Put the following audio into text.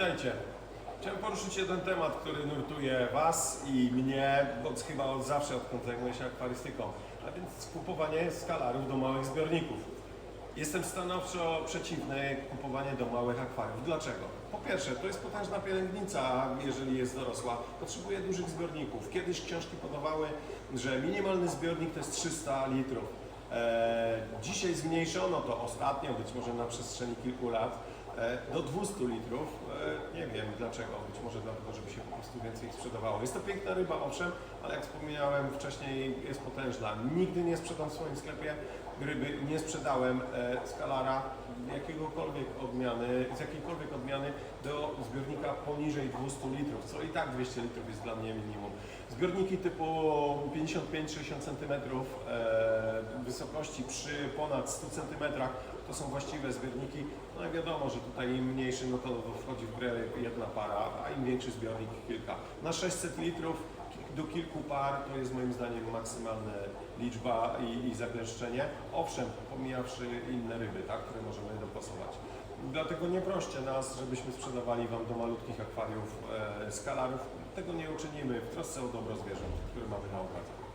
Witajcie. Chciałem poruszyć jeden temat, który nurtuje Was i mnie, bo chyba od zawsze, odkąd zajmuję się akwarystyką, a więc kupowanie skalarów do małych zbiorników. Jestem stanowczo przeciwny kupowaniu do małych akwariów. Dlaczego? Po pierwsze, to jest potężna pielęgnica, jeżeli jest dorosła. Potrzebuje dużych zbiorników. Kiedyś książki podawały, że minimalny zbiornik to jest 300 litrów. E, dzisiaj zmniejszono to ostatnio, być może na przestrzeni kilku lat, e, do 200 litrów. E, nie dlaczego, być może dlatego, żeby się po prostu więcej sprzedawało. Jest to piękna ryba, owszem, ale jak wspomniałem wcześniej, jest potężna. Nigdy nie sprzedam w swoim sklepie ryby, nie sprzedałem e, skalara jakiegokolwiek odmiany, z jakiejkolwiek odmiany do zbiornika poniżej 200 litrów, co i tak 200 litrów jest dla mnie minimum. Zbiorniki typu 55-60 cm e, wysokości przy ponad 100 cm to są właściwe zbiorniki. No i wiadomo, że tutaj im mniejszy, no to wchodzi w grę jedna para, a im większy zbiornik kilka. Na 600 litrów do kilku par to jest moim zdaniem maksymalna liczba i, i zagęszczenie. Owszem, pomijawszy inne ryby, tak, które możemy dopasować. Dlatego nie proście nas, żebyśmy sprzedawali Wam do malutkich akwariów e, skalarów. Tego nie uczynimy w trosce o dobro zwierząt, które mamy na uwadze.